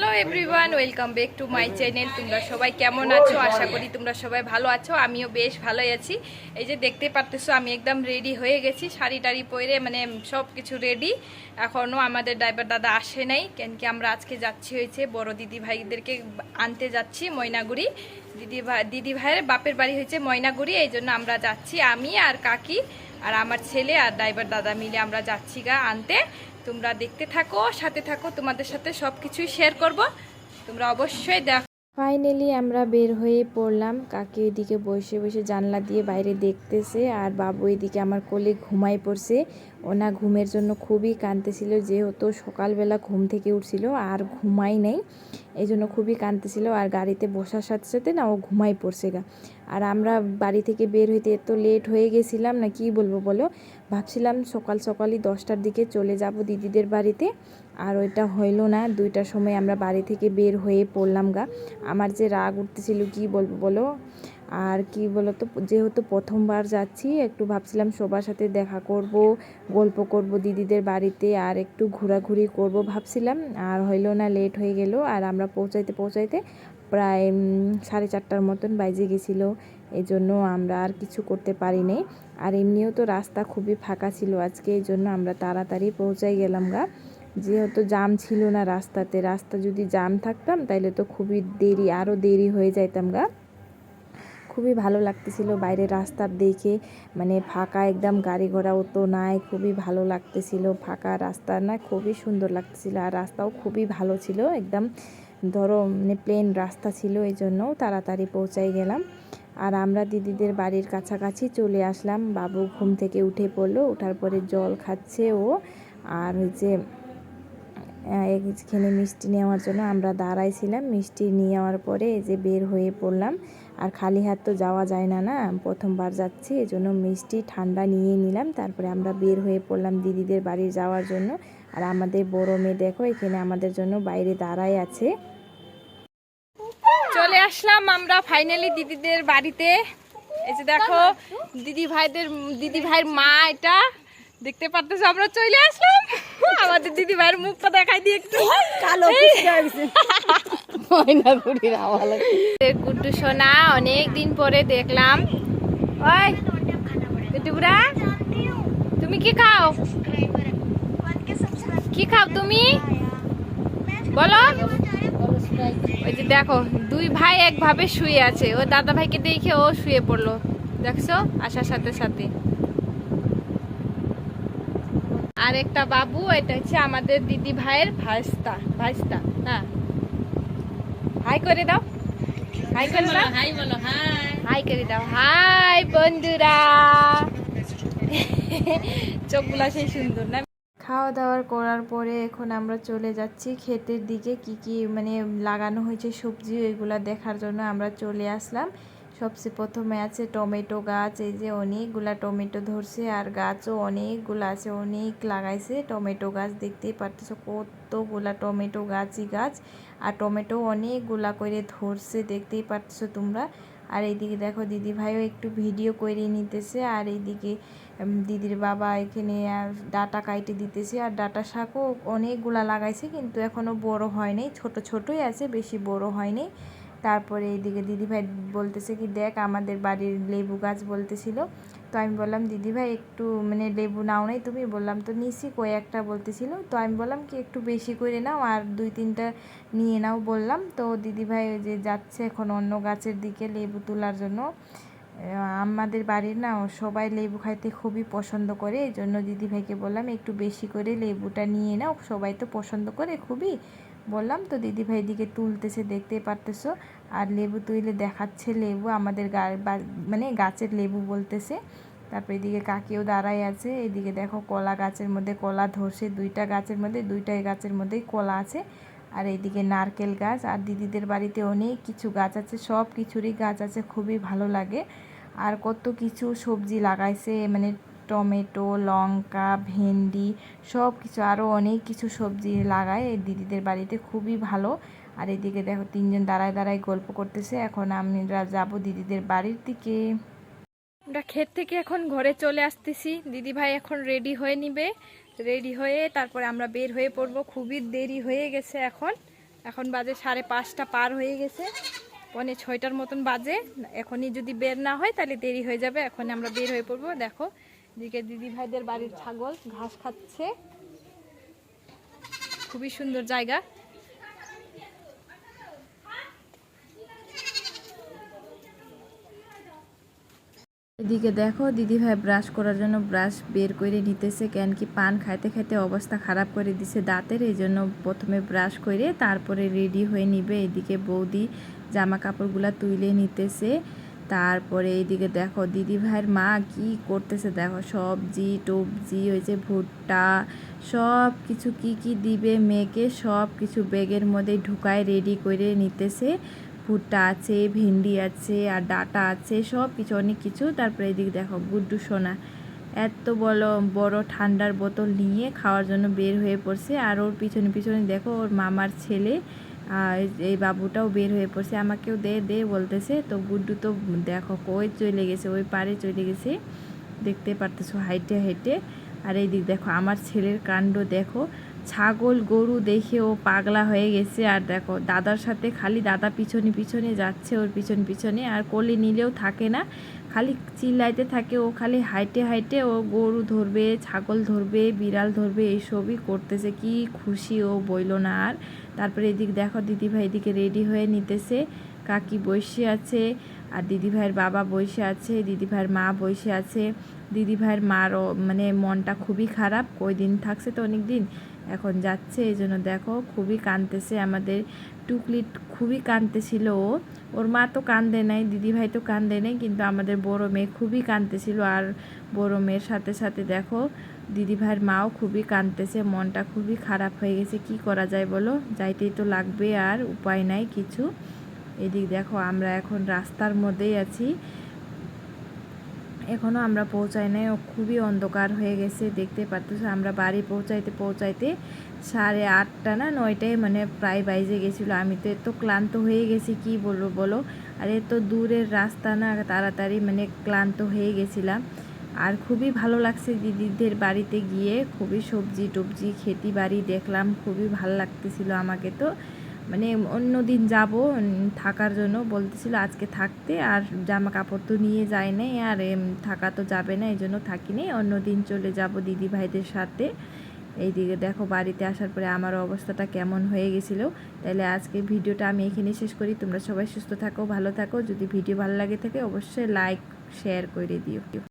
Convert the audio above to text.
Hello everyone welcome back to my channel তোমরা সবাই কেমন আছো? আশা করি তোমরা সবাই ভালো আছো। আমিও বেশ ভালোই আছি। এই যে দেখতে পারতেছো, আমি একদম রেডি হয়ে গেছি। শাড়ি টাড়ি পরে মানে সব কিছু রেডি এখনও আমাদের ড্রাইভার দাদা আসে নাই, কেন কি আমরা আজকে যাচ্ছি হয়েছে বড় দিদি ভাইদেরকে আনতে যাচ্ছি ময়নাগুড়ি। দিদি ভাই, দিদি ভাইয়ের বাপের বাড়ি হয়েছে ময়নাগুড়ি, এই জন্য আমরা যাচ্ছি। আমি আর কাকি, আর আমার ছেলে আর ড্রাইভার দাদা মিলে আমরা যাচ্ছি গা আনতে। তোমরা দেখতে থাকো, সাথে থাকো, তোমাদের সাথে সব কিছুই শেয়ার করব। তোমরা অবশ্যই দেখো। ফাইনালি আমরা বের হয়ে পড়লাম। কাকি ওইদিকে বসে বসে জানলা দিয়ে বাইরে দেখতেছে, আর বাবু এদিকে আমার কোলে ঘুমাই পড়ছে। ওনা ঘুমের জন্য খুবই কাঁদতেছিল, যেহেতু সকালবেলা ঘুম থেকে উঠছিল, আর ঘুমাই নেই। এই জন্য খুবই কাঁদতেছিল, আর গাড়িতে বসার সাথে সাথে না ও ঘুমাই পড়ছে গা আর আমরা বাড়ি থেকে বের হইতে এত লেট হয়ে গেছিলাম না, কি বলব বলো? ভাবছিলাম সকাল সকালই দশটার দিকে চলে যাব দিদিদের বাড়িতে, আর ওইটা হইল না, দুইটার সময় আমরা বাড়ি থেকে বের হয়ে পড়লাম গা। আমার যে রাগ উঠতেছিল, কি বলব বলো? আর কি বলো তো যেহেতু প্রথমবার যাচ্ছি, একটু ভাবছিলাম সবার সাথে দেখা করব, গল্প করব দিদিদের বাড়িতে আর একটু ঘোরাঘুরি করব ভাবছিলাম। আর হইল না লেট হয়ে গেল আর আমরা পৌঁছাইতে পৌঁছাইতে প্রায় সাড়ে চারটার মতন বাইজে গেছিল। এই জন্য আমরা আর কিছু করতে পারি পারিনি আর এমনিও তো রাস্তা খুবই ফাঁকা ছিল আজকে এই জন্য আমরা তাড়াতাড়ি পৌঁছাই গেলাম গা। যেহেতু জাম ছিল না রাস্তাতে, রাস্তা যদি জাম থাকতাম তাইলে তো খুবই দেরি আরও দেরি হয়ে যাইতাম গা। খুবই ভালো লাগতেছিল বাইরের রাস্তা দেখে। মানে ফাঁকা একদম গাড়ি ঘোড়া তো নাই, খুবই ভালো লাগতেছিল। ফাঁকা রাস্তা না, খুবই সুন্দর লাগতেছিল। আর রাস্তাও খুবই ভালো ছিল, একদম ধরো মানে প্লেন রাস্তা ছিল এই জন্য তাড়াতাড়ি পৌঁছাই গেলাম। আর আমরা দিদিদের বাড়ির কাছাকাছি চলে আসলাম। বাবু ঘুম থেকে উঠে পড়ল ওঠার পরে জল খাচ্ছে ও। আর হচ্ছে এখানে মিষ্টি নেওয়ার জন্য আমরা দাঁড়াইছিলাম। মিষ্টি নিয়ে যাওয়ার পরে এই যে বের হয়ে পড়লাম। আর খালি হাত তো যাওয়া যায় না না? প্রথমবার যাচ্ছি এই জন্য মিষ্টি ঠান্ডা নিয়ে নিলাম। তারপরে আমরা বের হয়ে পড়লাম দিদিদের বাড়ি যাওয়ার জন্য। আর আমাদের বড় মেয়ে দেখো, এখানে আমাদের জন্য বাইরে দাঁড়াই আছে। চলে আসলাম আমরা ফাইনালি দিদিদের বাড়িতে। এই যে দেখো, দিদি ভাইদের, দিদি ভাইয়ের মা এটা। দেখতে পারতেছো, আমরা চলে আসলাম। আমাদের দিদি ভাইয়ের মুখটা দেখাই দিয়ে একটু। কালো ময়নাগুড়ির লাগে গুড্ডু সোনা অনেক দিন পরে দেখলাম। ওই তুমি কি খাও? কি খাও তুমি? বলো। ওই যে দেখো দুই ভাই একভাবে শুয়ে আছে। ও দাদা ভাইকে দেখে ও শুয়ে পড়ল। দেখছ? আসার সাথে সাথে। আর একটা বাবু এটা হচ্ছে আমাদের দিদি ভাইয়ের ভাইস্তা ভাইস্তা হ্যাঁ হাই করে দাও। হাই করে দাও। হাই বলো হাই। হাই করে দাও। হাই বন্ধুরা। চোখগুলা সেই সুন্দর না? খাওয়া দাওয়ার করার পরে এখন আমরা চলে যাচ্ছি ক্ষেতের দিকে কি কি মানে লাগানো হয়েছে সবজি এগুলা দেখার জন্য আমরা চলে আসলাম। সবচেয়ে প্রথমে আছে টমেটো গাছ, এই যে অনেকগুলা টমেটো ধরছে আর গাছও অনেকগুলো আছে, অনেক লাগাইছে টমেটো গাছ, দেখতেই পারতেছো কতগুলা টমেটো গাছই গাছ আর টমেটো অনেকগুলা করে ধরছে, দেখতেই পারতেছো তোমরা। আর এইদিকে দেখো দিদি ভাইও একটু ভিডিও করে নিতেছে আর এইদিকে দিদির বাবা এখানে ডাটা কাইটে দিতেছে আর ডাটা শাকও অনেকগুলা লাগাইছে কিন্তু এখনও বড় হয়নি ছোট ছোটই আছে, বেশি বড় হয়নি তারপরে এইদিকে দিদি ভাই বলতেছে কি, দেখ, আমাদের বাড়ির লেবু গাছ বলতেছিল। তো আমি বললাম, দিদিভাই, একটু মানে লেবু নাও নাই তুমি? বললাম, তো নিছি কয়েকটা বলতেছিল। তো আমি বললাম কি, একটু বেশি করে নাও আর দুই তিনটা নিয়ে নাও। বললাম, তো দিদিভাই ওই যে যাচ্ছে এখন অন্য গাছের দিকে লেবু তোলার জন্য। আমাদের বাড়ির না সবাই লেবু খাইতে খুবই পছন্দ করে এই জন্য দিদিভাইকে বললাম, একটু বেশি করে লেবুটা নিয়ে নাও। সবাই তো পছন্দ করে খুবই। বললাম তো দিদি ভাই দিকে তুলতেছে দেখতে পারতেছো। আর লেবু তুইলে দেখাচ্ছে লেবু, আমাদের গা- মানে গাছের লেবু বলতেছে। তারপর এদিকে কাকিও দাঁড়াই আছে, এদিকে দেখো কলা গাছের মধ্যে কলা ধরছে, দুইটা গাছের মধ্যে, দুইটাই গাছের মধ্যেই কলা আছে। আর এইদিকে নারকেল গাছ, আর দিদিদের বাড়িতে অনেক কিছু গাছ আছে, সব কিছুরই গাছ আছে, খুবই ভালো লাগে। আর কত কিছু সবজি লাগাইছে মানে টমেটো, লঙ্কা, ভেন্ডি সব কিছু আরও অনেক কিছু সবজি লাগায়। এই দিদিদের বাড়িতে খুবই ভালো। আর এদিকে দেখো, তিনজন দাঁড়ায় দাঁড়ায় গল্প করতেছে। এখন আমরা যাব দিদিদের বাড়ির দিকে। আমরা ক্ষেত থেকে এখন ঘরে চলে আসতেছি। দিদি ভাই এখন রেডি হয়ে নিবে। রেডি হয়ে তারপরে আমরা বের হয়ে পড়ব। খুবই দেরি হয়ে গেছে এখন। এখন বাজে সাড়ে পাঁচটা পার হয়ে গেছে। পনে ছয়টার মতন বাজে। এখনই যদি বের না হয় তাহলে দেরি হয়ে যাবে। এখন আমরা বের হয়ে পড়ব। দেখো এদিকে দিদি ভাইদের বাড়ির ছাগল, ঘাস খাচ্ছে। খুবই সুন্দর জায়গা। এদিকে দেখো, দিদিভাই ব্রাশ করার জন্য ব্রাশ বের করে নিতেছে, কেন কি পান খাইতে খাইতে অবস্থা খারাপ করে দিছে দাঁতের, এই জন্য প্রথমে ব্রাশ করে তারপরে রেডি হয়ে নিবে। এদিকে বৌদি জামা কাপড়গুলা তুলে নিতেছে। তারপরে এইদিকে দেখো দিদিভাইয়ের মা কি করতেছে দেখো, সবজি, টবজি, ওই যে ভুট্টা সব কিছু কি কি দিবে মেয়েকে সব কিছু ব্যাগের মধ্যে ঢুকায় রেডি করে নিতেছে। ভুট্টা আছে, ভেন্ডি আছে আর ডাটা আছে সব কিছু অনেক কিছু। তারপরে এদিকে দেখো গুড্ডু সোনা, এত বড় বড় ঠান্ডার বোতল নিয়ে খাওয়ার জন্য বের হয়ে পড়ছে। আর ওর পিছনে পিছনে দেখো ওর মামার ছেলে এই বাবুটাও বের হয়ে পড়ছে, আমাকেও দে দে বলতেছে, তো গুড্ডু তো দেখো কই চলে গেছে, ওই পারে চলে গেছে, দেখতে পারতেছো হাইটে হাইটে। আর এই দিক দেখো আমার ছেলের কাণ্ড, দেখো, ছাগল গরু দেখে ও পাগলা হয়ে গেছে। আর দেখো দাদার সাথে খালি দাদা পিছনে পিছনে যাচ্ছে ওর পিছনে পিছনে, আর কোলে নিলেও থাকে না। খালি চিল্লাইতে থাকে, ও খালি হাইটে হাইটে ও গরু ধরবে, ছাগল ধরবে, বিড়াল ধরবে, এইসবই করতেছে। কি খুশি ও বইল না। আর তারপরে এদিক দেখো, দিদিভাই এদিকে রেডি হয়ে নিতেছে। কাকি বসে আছে, আর দিদিভাইয়ের বাবা বসে আছে, দিদিভাইয়ের মা বসে আছে। দিদিভাইয়ের মারও মানে মনটা খুবই খারাপ কই দিন থাকছে তো অনেক দিন এখন যাচ্ছে, এই জন্য দেখো খুবই কাঁদতেছে আমাদের, টুকলি খুবই কাঁদতেছিল ও। ওর মা তো কান্দে নাই, দিদিভাই তো কান্দে নাই, কিন্তু আমাদের বড়ো মেয়ে খুবই কাঁদতেছিল। আর বড়ো মেয়ের সাথে সাথে দেখো, দিদিভাইয়ের মাও খুবই কাঁদতেছে, মনটা খুবই খারাপ হয়ে গেছে, কি করা যায় বলো? যাইতেই তো লাগবে, আর উপায় নাই কিছু। এদিক দেখো, আমরা এখন রাস্তার মধ্যেই আছি। এখনও আমরা পৌঁছাই নাই। ও খুবই অন্ধকার হয়ে গেছে, দেখতে পারতেছো? আমরা বাড়ি পৌঁছাইতে পৌঁছাইতে সাড়ে আটটা না নয়টায় মানে প্রায় বাইজে গেছিল। আমি তো এত ক্লান্ত হয়ে গেছি, কি বলব বলো? আর এত দূরের রাস্তা না তাড়াতাড়ি মানে ক্লান্ত হয়ে গেছিলাম। আর খুবই ভালো লাগছে দিদিদের বাড়িতে গিয়ে। খুবই সবজি টবজি, খেতি বাড়ি দেখলাম, খুবই ভালো লাগতেছিল আমাকে তো। মানে অন্য দিন যাব থাকার জন্য বলতেছিল আজকে থাকতে, আর জামা কাপড় তো নিয়ে যায় নাই, আর থাকা তো যাবে না, এই জন্য থাকিনি অন্য দিন চলে যাব দিদি ভাইদের সাথে। এইদিকে দেখো বাড়িতে আসার পরে আমার অবস্থাটা কেমন হয়ে গেছিল। তাহলে আজকে ভিডিওটা আমি এখানে শেষ করি। তোমরা সবাই সুস্থ থাকো, ভালো থাকো। যদি ভিডিও ভালো লাগে থাকে, অবশ্যই লাইক শেয়ার করে দিও।